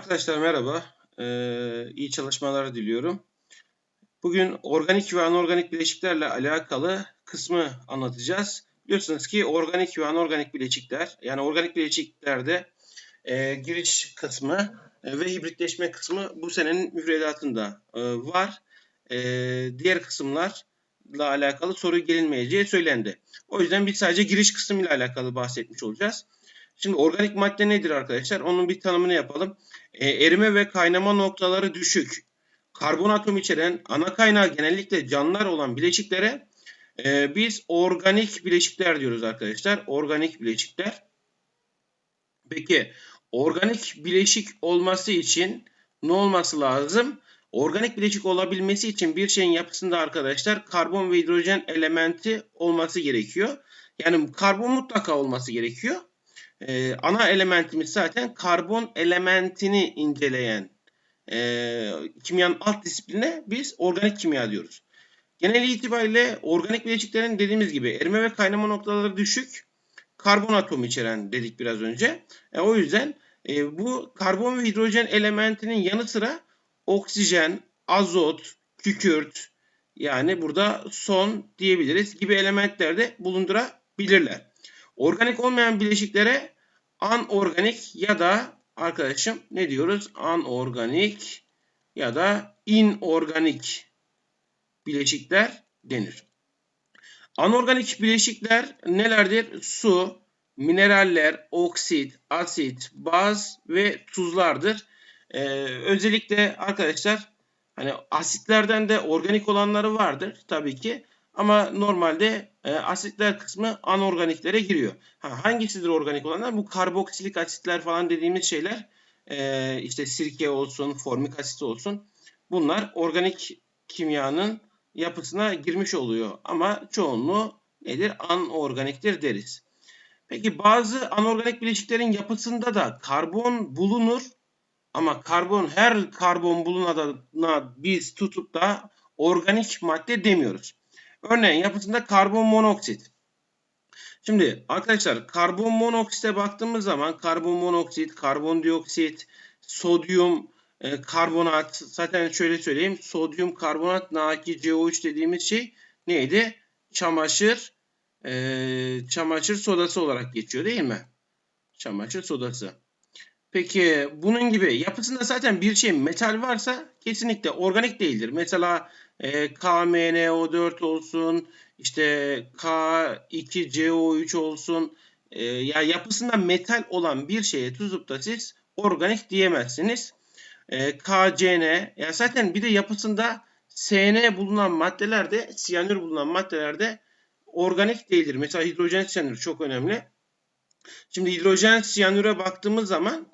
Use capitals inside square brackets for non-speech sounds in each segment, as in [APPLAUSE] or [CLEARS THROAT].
Arkadaşlar merhaba. Ee, iyi çalışmalar diliyorum. Bugün organik ve anorganik bileşiklerle alakalı kısmı anlatacağız. Biliyorsunuz ki organik ve anorganik bileşikler, yani organik bileşiklerde e, giriş kısmı e, ve hibritleşme kısmı bu senenin müfredatında e, var. E, diğer kısımlarla alakalı soru gelinmeyeceği söylendi. O yüzden biz sadece giriş kısmıyla alakalı bahsetmiş olacağız. Şimdi organik madde nedir arkadaşlar? Onun bir tanımını yapalım. E, erime ve kaynama noktaları düşük. Karbon atom içeren ana kaynağı genellikle canlılar olan bileşiklere e, biz organik bileşikler diyoruz arkadaşlar. Organik bileşikler. Peki organik bileşik olması için ne olması lazım? Organik bileşik olabilmesi için bir şeyin yapısında arkadaşlar karbon ve hidrojen elementi olması gerekiyor. Yani karbon mutlaka olması gerekiyor. Ee, ana elementimiz zaten karbon elementini inceleyen e, kimyanın alt disipline biz organik kimya diyoruz. Genel itibariyle organik bileşiklerin dediğimiz gibi erime ve kaynama noktaları düşük. Karbon atomu içeren dedik biraz önce. E, o yüzden e, bu karbon ve hidrojen elementinin yanı sıra oksijen, azot, kükürt yani burada son diyebiliriz gibi elementler de bulundurabilirler. Organik olmayan bileşiklere anorganik ya da arkadaşım ne diyoruz? Anorganik ya da inorganik bileşikler denir. Anorganik bileşikler nelerdir? Su, mineraller, oksit, asit, baz ve tuzlardır. Ee, özellikle arkadaşlar hani asitlerden de organik olanları vardır tabii ki. Ama normalde e, asitler kısmı anorganiklere giriyor. Ha, hangisidir organik olanlar? Bu karboksilik asitler falan dediğimiz şeyler e, işte sirke olsun, formik asit olsun. Bunlar organik kimyanın yapısına girmiş oluyor. Ama çoğunluğu nedir? Anorganiktir deriz. Peki bazı anorganik bileşiklerin yapısında da karbon bulunur. Ama karbon her karbon bulunana biz tutup da organik madde demiyoruz. Örneğin yapısında karbon monoksit. Şimdi arkadaşlar karbon monoksite baktığımız zaman karbon monoksit, karbondioksit, sodyum e, karbonat zaten şöyle söyleyeyim sodyum karbonat Na2CO3 dediğimiz şey neydi? Çamaşır e, çamaşır sodası olarak geçiyor değil mi? Çamaşır sodası. Peki bunun gibi yapısında zaten bir şey metal varsa kesinlikle organik değildir. Mesela e, KMNO4 olsun, işte K2CO3 olsun. E, ya yapısında metal olan bir şeye tutup da siz organik diyemezsiniz. E, KCN ya zaten bir de yapısında SN bulunan maddelerde, siyanür bulunan maddelerde organik değildir. Mesela hidrojen siyanür çok önemli. Şimdi hidrojen siyanüre baktığımız zaman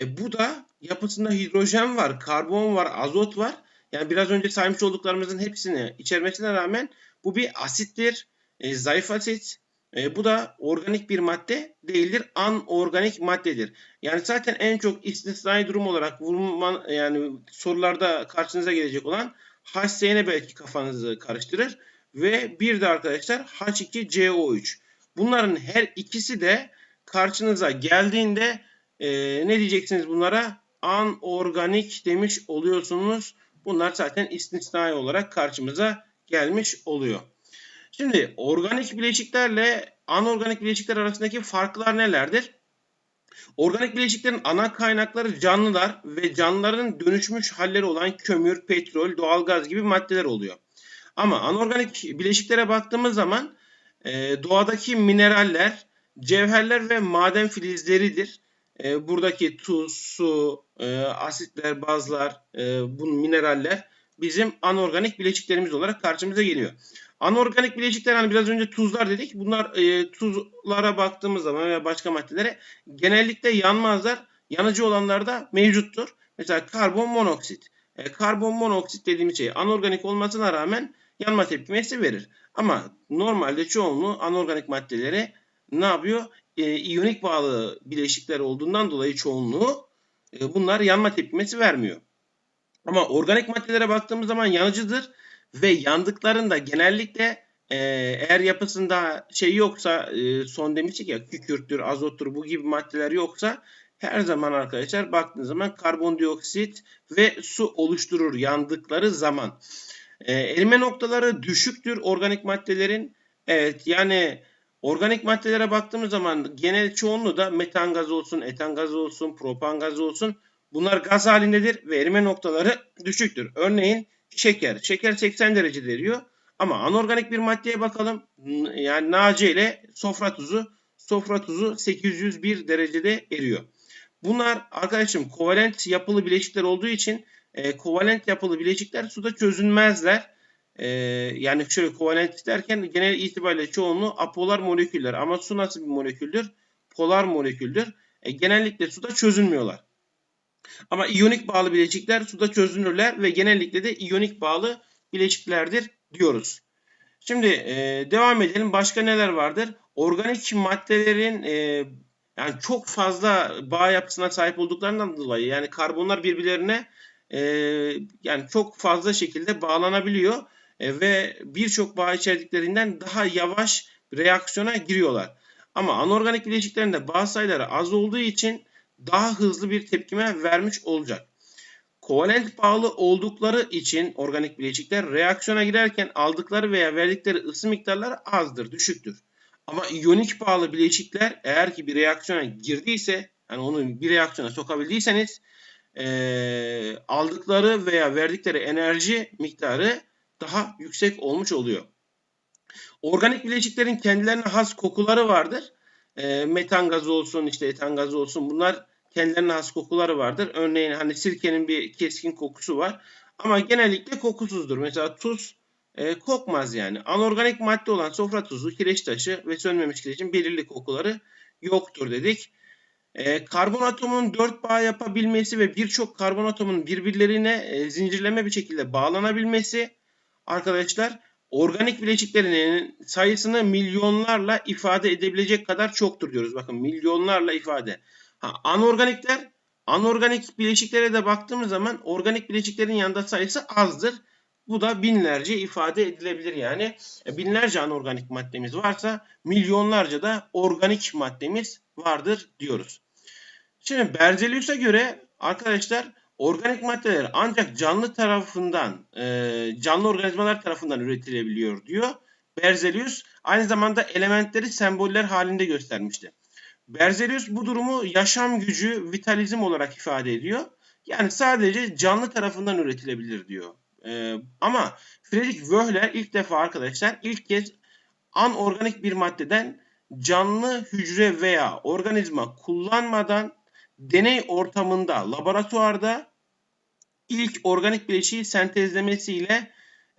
e, bu da yapısında hidrojen var, karbon var, azot var. Yani biraz önce saymış olduklarımızın hepsini içermesine rağmen bu bir asittir. E, zayıf asit. E, bu da organik bir madde değildir. Anorganik maddedir. Yani zaten en çok istisnai durum olarak vurman, yani sorularda karşınıza gelecek olan HCN belki kafanızı karıştırır. Ve bir de arkadaşlar H2CO3. Bunların her ikisi de karşınıza geldiğinde e, ne diyeceksiniz bunlara? Anorganik demiş oluyorsunuz. Bunlar zaten istisnai olarak karşımıza gelmiş oluyor. Şimdi organik bileşiklerle anorganik bileşikler arasındaki farklar nelerdir? Organik bileşiklerin ana kaynakları canlılar ve canlıların dönüşmüş halleri olan kömür, petrol, doğalgaz gibi maddeler oluyor. Ama anorganik bileşiklere baktığımız zaman e, doğadaki mineraller, cevherler ve maden filizleridir. E, buradaki tuz, su, e, asitler, bazlar, e, bu mineraller bizim anorganik bileşiklerimiz olarak karşımıza geliyor. Anorganik bileşikler hani biraz önce tuzlar dedik. Bunlar e, tuzlara baktığımız zaman veya başka maddelere genellikle yanmazlar. Yanıcı olanlar da mevcuttur. Mesela karbon monoksit. E, karbon monoksit dediğimiz şey anorganik olmasına rağmen yanma tepkimesi verir. Ama normalde çoğunluğu anorganik maddeleri ne yapıyor? E, iyonik bağlı bileşikler olduğundan dolayı çoğunluğu e, bunlar yanma tepkimesi vermiyor. Ama organik maddelere baktığımız zaman yanıcıdır ve yandıklarında genellikle e, eğer yapısında şey yoksa e, son demiştik ya kükürttür, azottur bu gibi maddeler yoksa her zaman arkadaşlar baktığınız zaman karbondioksit ve su oluşturur yandıkları zaman. E, erime noktaları düşüktür organik maddelerin. Evet yani organik maddelere baktığımız zaman genel çoğunluğu da metan gazı olsun, etan gazı olsun, propan gazı olsun. Bunlar gaz halindedir ve erime noktaları düşüktür. Örneğin şeker. Şeker 80 derece eriyor. Ama anorganik bir maddeye bakalım. Yani NaC ile sofra tuzu. Sofra tuzu 801 derecede eriyor. Bunlar arkadaşım kovalent yapılı bileşikler olduğu için e, kovalent yapılı bileşikler suda çözünmezler. E, yani şöyle kovalent derken genel itibariyle çoğunluğu apolar moleküller. Ama su nasıl bir moleküldür? Polar moleküldür. E, genellikle suda çözünmüyorlar. Ama iyonik bağlı bileşikler suda çözünürler ve genellikle de iyonik bağlı bileşiklerdir diyoruz. Şimdi e, devam edelim. Başka neler vardır? Organik maddelerin e, yani çok fazla bağ yapısına sahip olduklarından dolayı yani karbonlar birbirlerine e, yani çok fazla şekilde bağlanabiliyor e, ve birçok bağ içerdiklerinden daha yavaş reaksiyona giriyorlar. Ama anorganik bileşiklerinde bağ sayıları az olduğu için daha hızlı bir tepkime vermiş olacak. Kovalent bağlı oldukları için organik bileşikler reaksiyona girerken aldıkları veya verdikleri ısı miktarları azdır, düşüktür. Ama iyonik bağlı bileşikler eğer ki bir reaksiyona girdiyse, yani onu bir reaksiyona sokabildiyseniz e, aldıkları veya verdikleri enerji miktarı daha yüksek olmuş oluyor. Organik bileşiklerin kendilerine has kokuları vardır. E, metan gazı olsun, işte etan gazı olsun bunlar kendilerine has kokuları vardır. Örneğin hani sirkenin bir keskin kokusu var. Ama genellikle kokusuzdur. Mesela tuz e, kokmaz yani. Anorganik madde olan sofra tuzu, kireç taşı ve sönmemiş kirecin belirli kokuları yoktur dedik. E, karbon atomunun dört bağ yapabilmesi ve birçok karbon atomunun birbirlerine e, zincirleme bir şekilde bağlanabilmesi arkadaşlar organik bileşiklerinin sayısını milyonlarla ifade edebilecek kadar çoktur diyoruz. Bakın milyonlarla ifade. Ha, anorganikler, anorganik bileşiklere de baktığımız zaman organik bileşiklerin yanında sayısı azdır. Bu da binlerce ifade edilebilir yani. E, binlerce anorganik maddemiz varsa milyonlarca da organik maddemiz vardır diyoruz. Şimdi Berzelius'a göre arkadaşlar organik maddeler ancak canlı tarafından, e, canlı organizmalar tarafından üretilebiliyor diyor. Berzelius aynı zamanda elementleri semboller halinde göstermişti. Berzelius bu durumu yaşam gücü, vitalizm olarak ifade ediyor. Yani sadece canlı tarafından üretilebilir diyor. Ee, ama Friedrich Wöhler ilk defa arkadaşlar ilk kez anorganik bir maddeden canlı hücre veya organizma kullanmadan deney ortamında, laboratuvarda ilk organik bileşiği sentezlemesiyle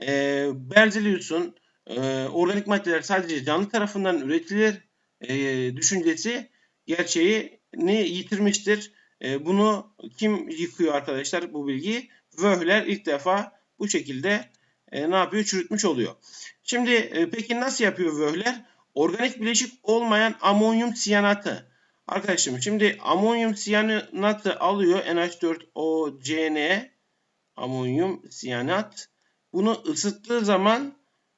e, Berzelius'un e, organik maddeler sadece canlı tarafından üretilir e, düşüncesi gerçeğini yitirmiştir. E, bunu kim yıkıyor arkadaşlar bu bilgiyi? Wöhler ilk defa bu şekilde e, ne yapıyor? Çürütmüş oluyor. Şimdi e, peki nasıl yapıyor Wöhler? Organik bileşik olmayan amonyum siyanatı. Arkadaşım şimdi amonyum siyanatı alıyor NH4OCN amonyum siyanat. Bunu ısıttığı zaman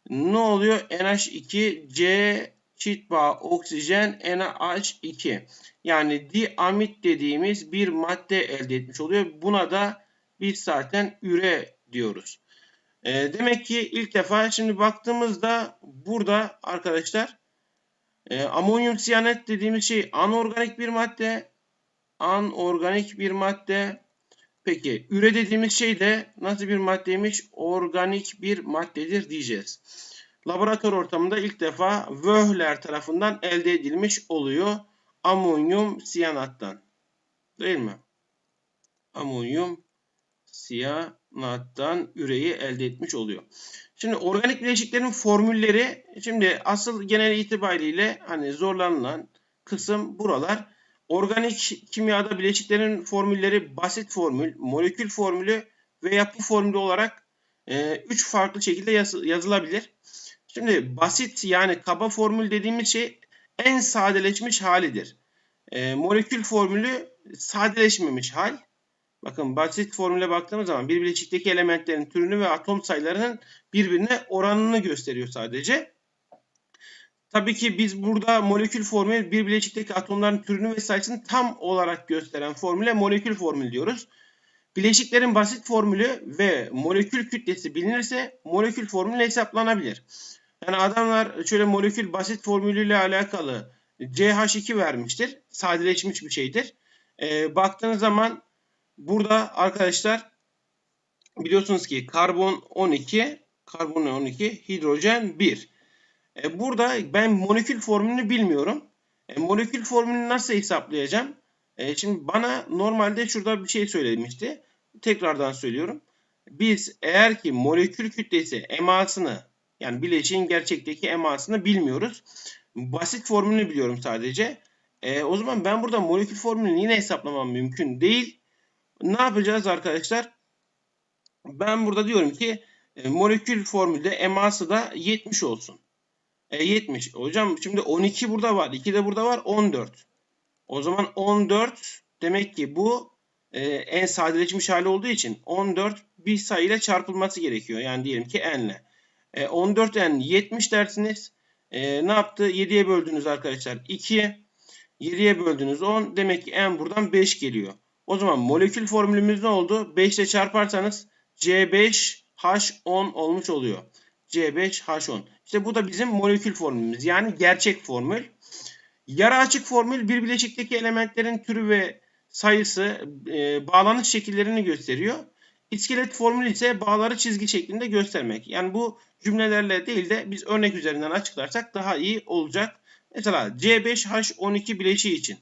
ne oluyor? NH2C çift bağ oksijen NaH2 yani diamit dediğimiz bir madde elde etmiş oluyor. Buna da biz zaten üre diyoruz. E, demek ki ilk defa şimdi baktığımızda burada arkadaşlar e, amonyum siyanet dediğimiz şey anorganik bir madde. Anorganik bir madde. Peki üre dediğimiz şey de nasıl bir maddeymiş? Organik bir maddedir diyeceğiz laboratuvar ortamında ilk defa Wöhler tarafından elde edilmiş oluyor. Amonyum siyanattan. Değil mi? Amonyum siyanattan üreyi elde etmiş oluyor. Şimdi organik bileşiklerin formülleri şimdi asıl genel itibariyle hani zorlanılan kısım buralar. Organik kimyada bileşiklerin formülleri basit formül, molekül formülü ve yapı formülü olarak 3 e, farklı şekilde yazılabilir. Şimdi basit yani kaba formül dediğimiz şey en sadeleşmiş halidir. E, molekül formülü sadeleşmemiş hal. Bakın basit formüle baktığımız zaman bir bileşikteki elementlerin türünü ve atom sayılarının birbirine oranını gösteriyor sadece. Tabii ki biz burada molekül formülü bir bileşikteki atomların türünü ve sayısını tam olarak gösteren formüle molekül formülü diyoruz. Bileşiklerin basit formülü ve molekül kütlesi bilinirse molekül formülü hesaplanabilir. Yani adamlar şöyle molekül basit formülüyle alakalı CH2 vermiştir. Sadeleşmiş bir şeydir. Ee, baktığınız zaman burada arkadaşlar biliyorsunuz ki karbon 12, karbon 12, hidrojen 1. Ee, burada ben molekül formülünü bilmiyorum. E, molekül formülünü nasıl hesaplayacağım? E, şimdi bana normalde şurada bir şey söylemişti. Tekrardan söylüyorum. Biz eğer ki molekül kütlesi emasını yani bileşiğin gerçekteki emasını bilmiyoruz. Basit formülünü biliyorum sadece. E, o zaman ben burada molekül formülünü yine hesaplamam mümkün değil. Ne yapacağız arkadaşlar? Ben burada diyorum ki e, molekül formülde eması da 70 olsun. E, 70. Hocam şimdi 12 burada var. 2 de burada var. 14. O zaman 14 demek ki bu e, en sadeleşmiş hali olduğu için 14 bir sayıyla çarpılması gerekiyor. Yani diyelim ki n ile. E, 14n 70 dersiniz. E, ne yaptı? 7'ye böldünüz arkadaşlar. 2. 7'ye böldünüz 10. Demek ki n buradan 5 geliyor. O zaman molekül formülümüz ne oldu? 5 ile çarparsanız C5H10 olmuş oluyor. C5H10. İşte bu da bizim molekül formülümüz. Yani gerçek formül. Yarı açık formül bir bileşikteki elementlerin türü ve sayısı e, bağlanış şekillerini gösteriyor. İskelet formülü ise bağları çizgi şeklinde göstermek. Yani bu cümlelerle değil de biz örnek üzerinden açıklarsak daha iyi olacak. Mesela C5H12 bileşiği için.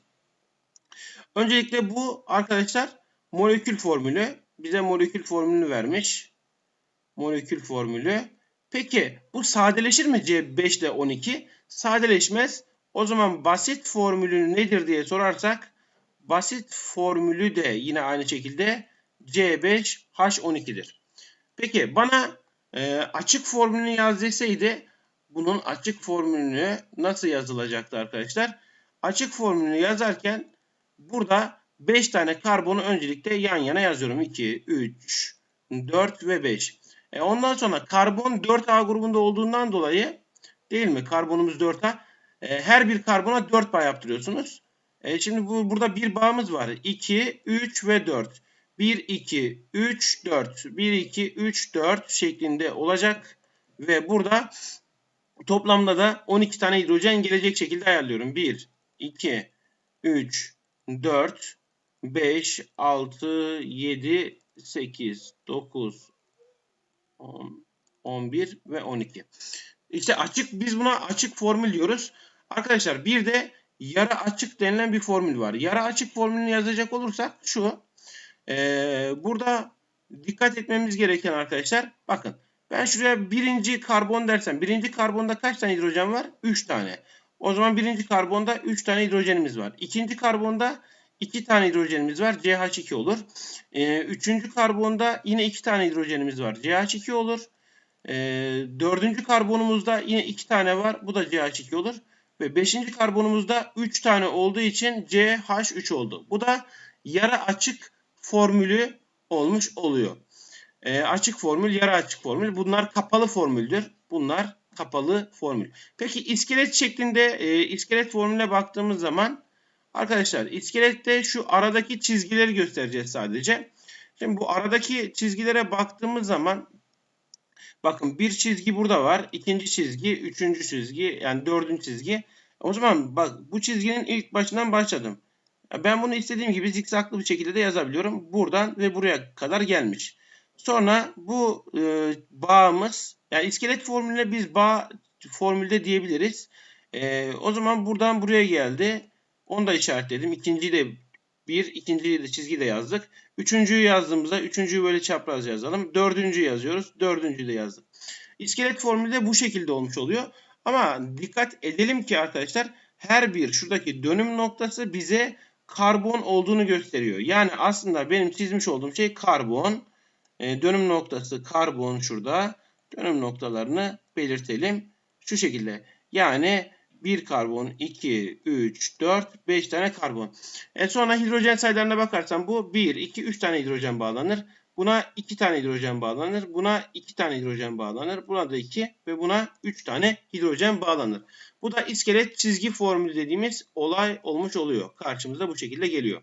Öncelikle bu arkadaşlar molekül formülü. Bize molekül formülünü vermiş. Molekül formülü. Peki bu sadeleşir mi C5 ile 12? Sadeleşmez. O zaman basit formülü nedir diye sorarsak basit formülü de yine aynı şekilde C5H12'dir. Peki bana e, açık formülünü yaz deseydi bunun açık formülünü nasıl yazılacaktı arkadaşlar? Açık formülünü yazarken burada 5 tane karbonu öncelikle yan yana yazıyorum. 2, 3, 4 ve 5. E ondan sonra karbon 4A grubunda olduğundan dolayı değil mi? Karbonumuz 4A. E, her bir karbona 4 bağ yaptırıyorsunuz. E, şimdi bu, burada bir bağımız var. 2, 3 ve 4. 1, 2, 3, 4. 1, 2, 3, 4 şeklinde olacak. Ve burada toplamda da 12 tane hidrojen gelecek şekilde ayarlıyorum. 1, 2, 3, 4, 5, 6, 7, 8, 9, 10, 11 ve 12. İşte açık biz buna açık formül diyoruz. Arkadaşlar bir de yarı açık denilen bir formül var. Yarı açık formülünü yazacak olursak şu. Ee, burada dikkat etmemiz gereken arkadaşlar bakın ben şuraya birinci karbon dersem birinci karbonda kaç tane hidrojen var? 3 tane. O zaman birinci karbonda 3 tane hidrojenimiz var. İkinci karbonda 2 tane hidrojenimiz var. CH2 olur. Ee, üçüncü karbonda yine 2 tane hidrojenimiz var. CH2 olur. Ee, dördüncü karbonumuzda yine 2 tane var. Bu da CH2 olur. Ve 5. karbonumuzda 3 tane olduğu için CH3 oldu. Bu da yarı açık formülü olmuş oluyor. E, açık formül, yarı açık formül. Bunlar kapalı formüldür. Bunlar kapalı formül. Peki iskelet şeklinde e, iskelet formülüne baktığımız zaman arkadaşlar iskelette şu aradaki çizgileri göstereceğiz sadece. Şimdi bu aradaki çizgilere baktığımız zaman Bakın bir çizgi burada var. ikinci çizgi, üçüncü çizgi yani dördüncü çizgi. O zaman bak bu çizginin ilk başından başladım. Ben bunu istediğim gibi zikzaklı bir şekilde de yazabiliyorum. Buradan ve buraya kadar gelmiş. Sonra bu e, bağımız yani iskelet formülüne biz bağ formülde diyebiliriz. E, o zaman buradan buraya geldi. Onu da işaretledim. İkinciyi de bir, ikinciyi de çizgi de yazdık. Üçüncüyü yazdığımızda üçüncüyü böyle çapraz yazalım. Dördüncüyü yazıyoruz. Dördüncüyü de yazdık. İskelet formülü de bu şekilde olmuş oluyor. Ama dikkat edelim ki arkadaşlar her bir şuradaki dönüm noktası bize karbon olduğunu gösteriyor. Yani aslında benim çizmiş olduğum şey karbon. E, dönüm noktası karbon şurada. Dönüm noktalarını belirtelim. Şu şekilde. Yani 1 karbon, 2, 3, 4, 5 tane karbon. E sonra hidrojen sayılarına bakarsan bu 1, 2, 3 tane hidrojen bağlanır. Buna 2 tane hidrojen bağlanır. Buna 2 tane hidrojen bağlanır. Buna da 2 ve buna 3 tane hidrojen bağlanır. Bu da iskelet çizgi formülü dediğimiz olay olmuş oluyor. Karşımıza bu şekilde geliyor.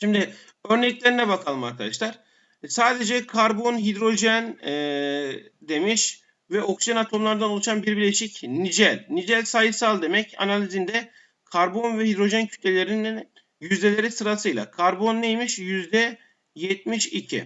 Şimdi örneklerine bakalım arkadaşlar. Sadece karbon, hidrojen e, demiş ve oksijen atomlardan oluşan bir bileşik nicel. Nicel sayısal demek analizinde karbon ve hidrojen kütlelerinin yüzdeleri sırasıyla. Karbon neymiş? Yüzde 72.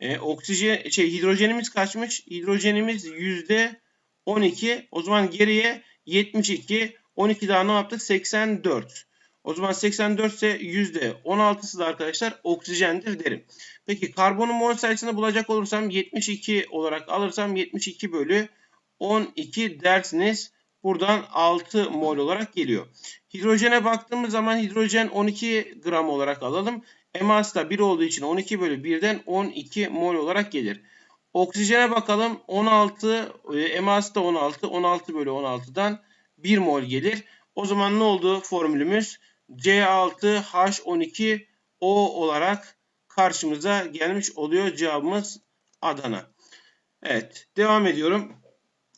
E, oksijen şey hidrojenimiz kaçmış? Hidrojenimiz yüzde 12. O zaman geriye 72. 12 daha ne yaptı? 84. O zaman 84 ise %16'sı da arkadaşlar oksijendir derim. Peki karbonun mol sayısını bulacak olursam 72 olarak alırsam 72 bölü 12 dersiniz. Buradan 6 mol olarak geliyor. Hidrojene baktığımız zaman hidrojen 12 gram olarak alalım. Eması da 1 olduğu için 12 bölü 1'den 12 mol olarak gelir. Oksijene bakalım 16 eması da 16 16 bölü 16'dan 1 mol gelir. O zaman ne oldu formülümüz? C6H12O olarak karşımıza gelmiş oluyor cevabımız Adana. Evet devam ediyorum.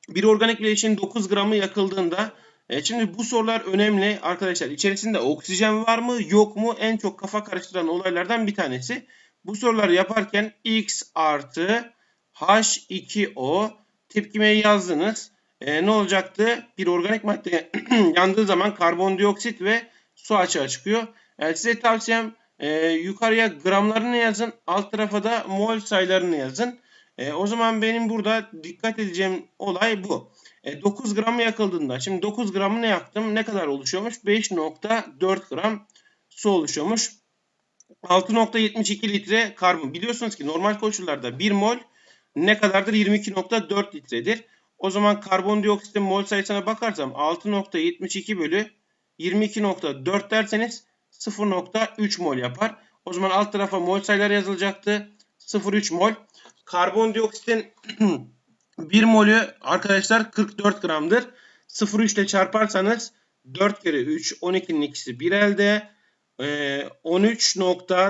Bir organik bileşiğin 9 gramı yakıldığında e, şimdi bu sorular önemli arkadaşlar. İçerisinde oksijen var mı yok mu en çok kafa karıştıran olaylardan bir tanesi. Bu soruları yaparken X artı H2O tepkimeyi yazdınız. E, ne olacaktı? Bir organik madde [CLEARS THROAT] yandığı zaman karbondioksit ve su açığa çıkıyor. E, size tavsiyem e, yukarıya gramlarını yazın. Alt tarafa da mol sayılarını yazın. E, o zaman benim burada dikkat edeceğim olay bu. E, 9 gramı yakıldığında. Şimdi 9 gramı ne yaktım? Ne kadar oluşuyormuş? 5.4 gram su oluşuyormuş. 6.72 litre karbon. Biliyorsunuz ki normal koşullarda 1 mol ne kadardır? 22.4 litredir. O zaman karbondioksitin mol sayısına bakarsam 6.72 bölü 22.4 derseniz 0.3 mol yapar. O zaman alt tarafa mol sayıları yazılacaktı. 0.3 mol. Karbondioksitin [CLEARS THROAT] 1 molü arkadaşlar 44 gramdır. 0.3 ile çarparsanız 4 kere 3 12'nin ikisi 1 elde. Ee, 13 nokta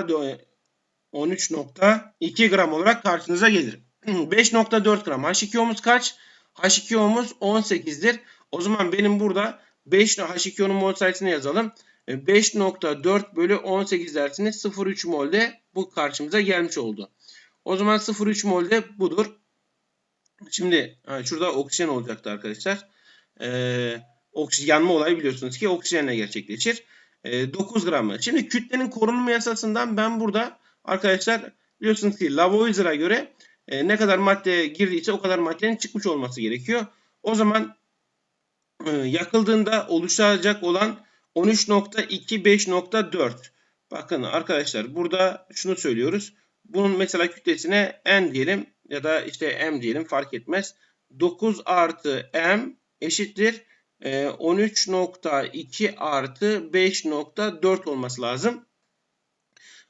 13.2 gram olarak karşınıza gelir. [CLEARS THROAT] 5.4 gram. H2O'muz kaç? H2O'muz 18'dir. O zaman benim burada 5 H2O'nun mol sayısını yazalım. 5.4 e, bölü 18 dersiniz. 0.3 molde bu karşımıza gelmiş oldu. O zaman 0.3 molde budur. Şimdi şurada oksijen olacaktı arkadaşlar. Ee, yanma olayı biliyorsunuz ki oksijenle gerçekleşir. Ee, 9 gramı. Şimdi kütlenin korunma yasasından ben burada arkadaşlar biliyorsunuz ki Lavoisier'a göre e, ne kadar madde girdiyse o kadar maddenin çıkmış olması gerekiyor. O zaman e, yakıldığında oluşacak olan 13.25.4 bakın arkadaşlar burada şunu söylüyoruz. Bunun mesela kütlesine n diyelim ya da işte m diyelim fark etmez. 9 artı m eşittir 13.2 e, artı 5.4 olması lazım.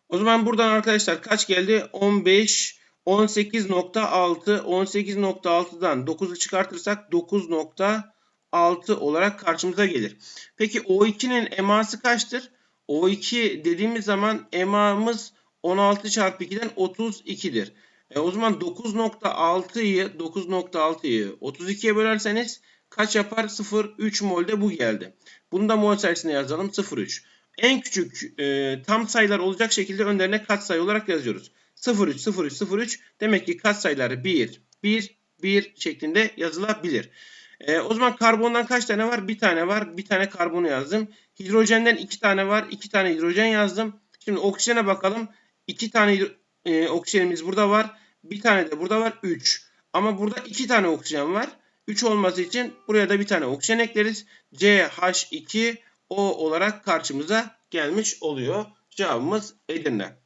O zaman buradan arkadaşlar kaç geldi? 15 18.6 18.6'dan 9'u çıkartırsak 9.6 olarak karşımıza gelir. Peki O2'nin eması kaçtır? O2 dediğimiz zaman emamız 16 çarpı 2'den 32'dir. E o zaman 9.6'yı 9.6'yı 32'ye bölerseniz kaç yapar? 0,3 molde bu geldi. Bunu da mol sayısını yazalım 0,3. En küçük e, tam sayılar olacak şekilde önlerine katsayı olarak yazıyoruz. 03, 03, 03 demek ki katsayıları 1, 1, 1 şeklinde yazılabilir. E, o zaman karbondan kaç tane var? Bir tane var. Bir tane karbonu yazdım. Hidrojenden iki tane var. iki tane hidrojen yazdım. Şimdi oksijene bakalım. İki tane e, oksijenimiz burada var. Bir tane de burada var. 3. Ama burada iki tane oksijen var. 3 olması için buraya da bir tane oksijen ekleriz. CH2O olarak karşımıza gelmiş oluyor. Cevabımız Edirne.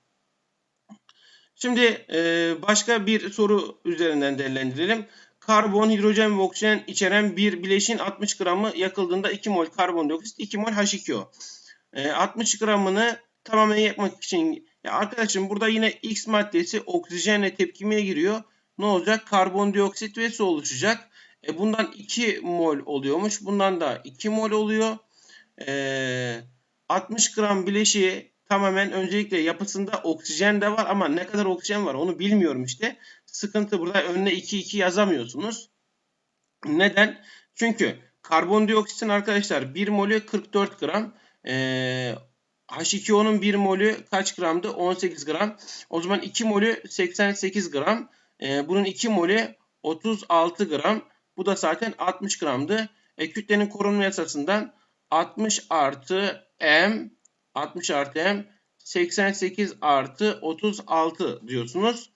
Şimdi e, başka bir soru üzerinden değerlendirelim. Karbon, hidrojen ve oksijen içeren bir bileşin 60 gramı yakıldığında 2 mol karbondioksit, 2 mol H2O. E, 60 gramını tamamen yakmak için ya arkadaşım burada yine X maddesi oksijenle tepkimeye giriyor. Ne olacak? Karbondioksit ve su oluşacak. E, bundan 2 mol oluyormuş. Bundan da 2 mol oluyor. E, 60 gram bileşiği tamamen öncelikle yapısında oksijen de var ama ne kadar oksijen var onu bilmiyorum işte. Sıkıntı burada önüne 2 2 yazamıyorsunuz. Neden? Çünkü karbondioksitin arkadaşlar 1 molü 44 gram. Ee, H2O'nun 1 molü kaç gramdı? 18 gram. O zaman 2 molü 88 gram. Ee, bunun 2 molü 36 gram. Bu da zaten 60 gramdı. E, kütlenin korunma yasasından 60 artı m 60 artı m 88 artı 36 diyorsunuz.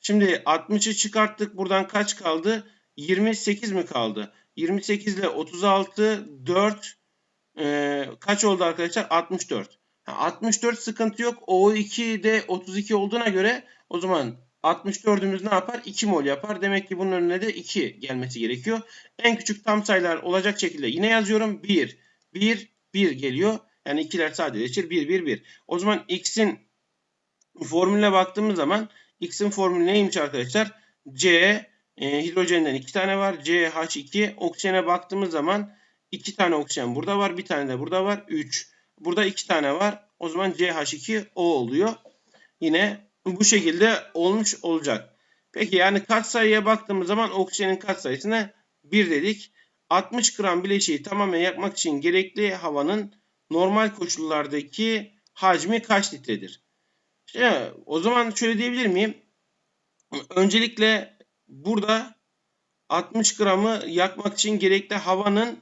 Şimdi 60'ı çıkarttık. Buradan kaç kaldı? 28 mi kaldı? 28 ile 36 4 e, kaç oldu arkadaşlar? 64. 64 sıkıntı yok. O2 de 32 olduğuna göre o zaman 64'ümüz ne yapar? 2 mol yapar. Demek ki bunun önüne de 2 gelmesi gerekiyor. En küçük tam sayılar olacak şekilde yine yazıyorum. 1, 1, 1 geliyor. Yani ikiler sadeleşir. 1, 1, 1. O zaman x'in formülüne baktığımız zaman x'in formülü neymiş arkadaşlar? C e, hidrojenden 2 tane var. CH2 oksijene baktığımız zaman 2 tane oksijen burada var. Bir tane de burada var. 3. Burada 2 tane var. O zaman CH2O oluyor. Yine bu şekilde olmuş olacak. Peki yani katsayıya baktığımız zaman oksijenin katsayısına 1 dedik. 60 gram bileşiği tamamen yakmak için gerekli havanın normal koşullardaki hacmi kaç litredir? İşte, o zaman şöyle diyebilir miyim? Öncelikle burada 60 gramı yakmak için gerekli havanın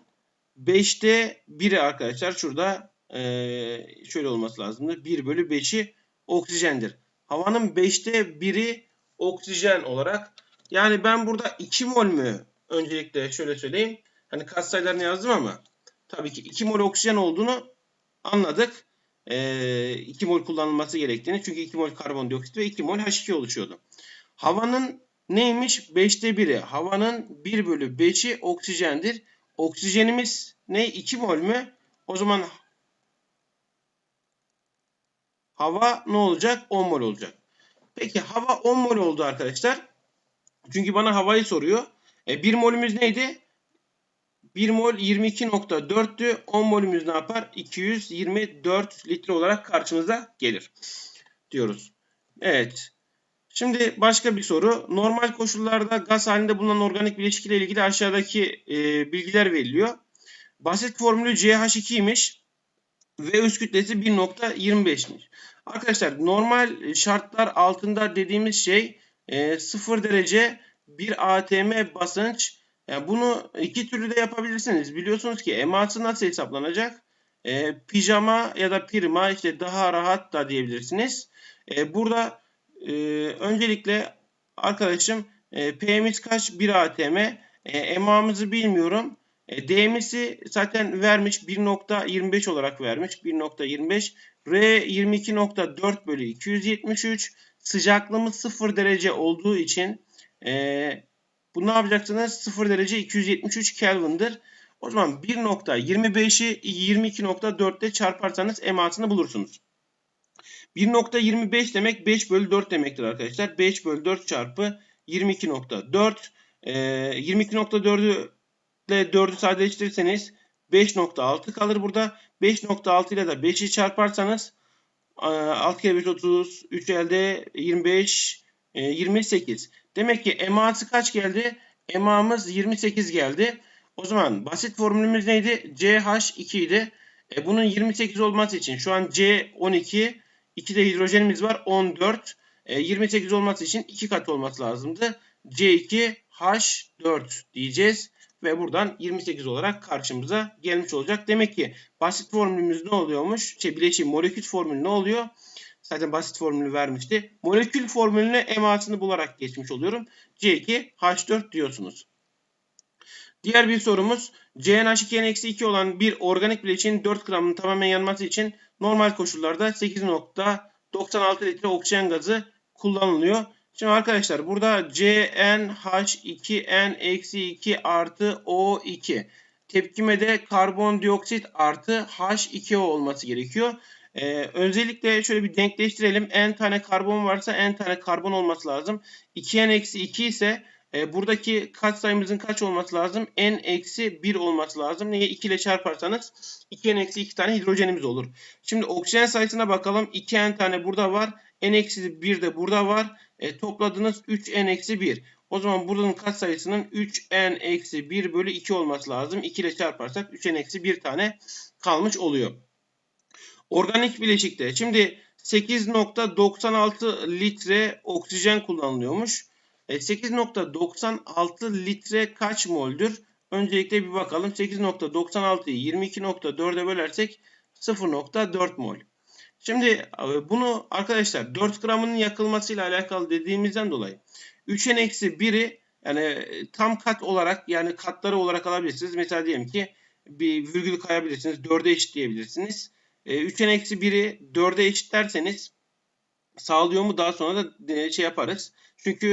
5'te 1'i arkadaşlar şurada ee, şöyle olması lazımdır. 1 bölü 5'i oksijendir. Havanın 5'te 1'i oksijen olarak. Yani ben burada 2 mol mü öncelikle şöyle söyleyeyim. Hani katsayılarını yazdım ama tabii ki 2 mol oksijen olduğunu anladık. Ee, 2 mol kullanılması gerektiğini. Çünkü 2 mol karbondioksit ve 2 mol H2 oluşuyordu. Havanın neymiş? 5'te 1'i. Havanın 1 bölü 5'i oksijendir. Oksijenimiz ne? 2 mol mü? O zaman hava ne olacak? 10 mol olacak. Peki hava 10 mol oldu arkadaşlar. Çünkü bana havayı soruyor. E, 1 molümüz neydi? 1 mol 22.4'tü. 10 molümüz ne yapar? 224 litre olarak karşımıza gelir. Diyoruz. Evet. Şimdi başka bir soru. Normal koşullarda gaz halinde bulunan organik bileşik ile ilgili aşağıdaki e, bilgiler veriliyor. Basit formülü CH2'ymiş ve öz kütlesi 1.25'miş. Arkadaşlar normal şartlar altında dediğimiz şey e, 0 derece bir ATM basınç. Yani bunu iki türlü de yapabilirsiniz. Biliyorsunuz ki eması nasıl hesaplanacak? E, pijama ya da pirma işte daha rahat da diyebilirsiniz. E, burada e, öncelikle arkadaşım e, P'miz kaç? 1 ATM. E, EMA'mızı bilmiyorum. E, DM'si zaten vermiş 1.25 olarak vermiş. 1.25 R 22.4 bölü 273 sıcaklığımız 0 derece olduğu için e, bu ne yapacaksınız? 0 derece 273 Kelvin'dir. O zaman 1.25'i 22.4 ile çarparsanız emasını bulursunuz. 1.25 demek 5 bölü 4 demektir arkadaşlar. 5 bölü 4 çarpı 22.4 e, 22.4'ü ile 4'ü sadeleştirirseniz 5.6 kalır burada. 5.6 ile de 5'i çarparsanız 6 kere 5 30, 3 elde 25, 28. Demek ki EMA'sı kaç geldi? EMA'mız 28 geldi. O zaman basit formülümüz neydi? CH2 idi. E bunun 28 olması için şu an C12, 2 de hidrojenimiz var 14. E 28 olması için 2 kat olması lazımdı. C2H4 diyeceğiz ve buradan 28 olarak karşımıza gelmiş olacak. Demek ki basit formülümüz ne oluyormuş? Şey bileşim molekül formülü ne oluyor? Zaten basit formülü vermişti. Molekül formülüne emasını bularak geçmiş oluyorum. C2H4 diyorsunuz. Diğer bir sorumuz CnH2n-2 olan bir organik bileşiğin 4 gramının tamamen yanması için normal koşullarda 8.96 litre oksijen gazı kullanılıyor. Şimdi arkadaşlar burada CnH2n-2 artı O2 tepkimede karbondioksit artı H2O olması gerekiyor. Ee, özellikle şöyle bir denkleştirelim. N tane karbon varsa N tane karbon olması lazım. 2N-2 ise E, buradaki katsayımızın kaç olması lazım? n eksi 1 olması lazım. Niye? 2 ile çarparsanız 2n eksi 2 tane hidrojenimiz olur. Şimdi oksijen sayısına bakalım. 2n tane burada var. n eksi 1 de burada var. E, topladınız 3n eksi 1. O zaman buranın katsayısının 3n eksi 1 bölü 2 olması lazım. 2 ile çarparsak 3n eksi 1 tane kalmış oluyor. Organik bileşikte. Şimdi 8.96 litre oksijen kullanılıyormuş. E, 8.96 litre kaç moldür? Öncelikle bir bakalım. 8.96'yı 22.4'e bölersek 0.4 mol. Şimdi e, bunu arkadaşlar 4 gramının yakılmasıyla alakalı dediğimizden dolayı 3'en eksi 1'i yani e, tam kat olarak yani katları olarak alabilirsiniz. Mesela diyelim ki bir virgül kayabilirsiniz. 4'e eşitleyebilirsiniz. E, 3'en eksi 1'i 4'e eşitlerseniz sağlıyor mu daha sonra da e, şey yaparız. Çünkü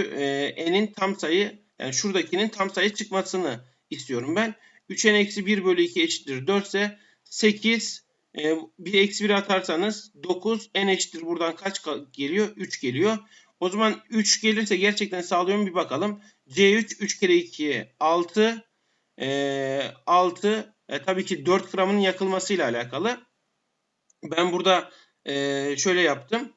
e, n'in tam sayı yani şuradakinin tam sayı çıkmasını istiyorum ben. 3n eksi 1 bölü 2 eşittir 4 ise 8 e, bir eksi 1 atarsanız 9 n eşittir buradan kaç geliyor? 3 geliyor. O zaman 3 gelirse gerçekten sağlıyor mu bir bakalım. C3 3 kere 2 6 e, 6 e, tabii ki 4 gramın yakılmasıyla alakalı. Ben burada e, şöyle yaptım.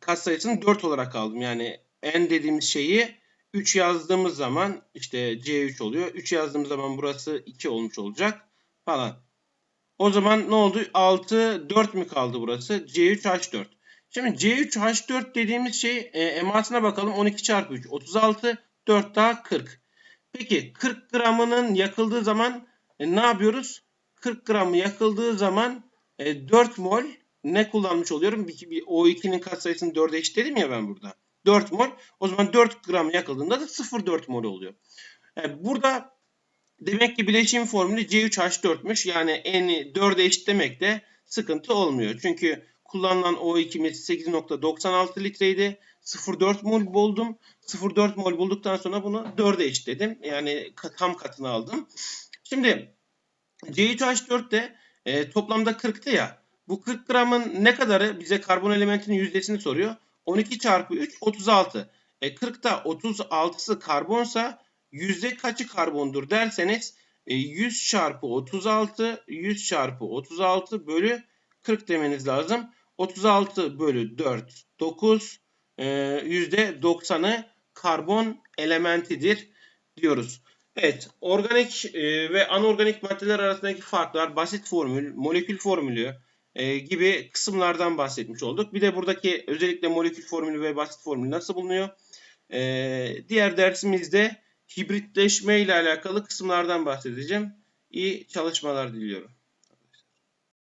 Kat sayısını 4 olarak aldım. Yani n dediğimiz şeyi 3 yazdığımız zaman işte C3 oluyor. 3 yazdığımız zaman burası 2 olmuş olacak falan. O zaman ne oldu? 6, 4 mü kaldı burası? C3H4. Şimdi C3H4 dediğimiz şey e, emasına bakalım. 12 çarpı 3 36. 4 daha 40. Peki 40 gramının yakıldığı zaman e, ne yapıyoruz? 40 gramı yakıldığı zaman e, 4 mol ne kullanmış oluyorum? Bir, bir, O2'nin katsayısını 4'e eşitledim ya ben burada. 4 mol. O zaman 4 gram yakıldığında da 0,4 mol oluyor. Yani burada demek ki bileşim formülü C3H4'müş. Yani N'i 4'e eşitlemekte sıkıntı olmuyor. Çünkü kullanılan O2'miz 8.96 litreydi. 0,4 mol buldum. 0,4 mol bulduktan sonra bunu 4'e eşitledim. Yani tam katını aldım. Şimdi C3H4 e, toplamda 40'tı ya. Bu 40 gramın ne kadarı bize karbon elementinin yüzdesini soruyor. 12 çarpı 3 36. E 40'ta 36'sı karbonsa yüzde kaçı karbondur derseniz e, 100 çarpı 36 100 çarpı 36 bölü 40 demeniz lazım. 36 bölü 4 9 e, yüzde 90'ı karbon elementidir diyoruz. Evet, organik e, ve anorganik maddeler arasındaki farklar, basit formül, molekül formülü, e, gibi kısımlardan bahsetmiş olduk. Bir de buradaki özellikle molekül formülü ve basit formülü nasıl bulunuyor? E, diğer dersimizde hibritleşme ile alakalı kısımlardan bahsedeceğim. İyi çalışmalar diliyorum.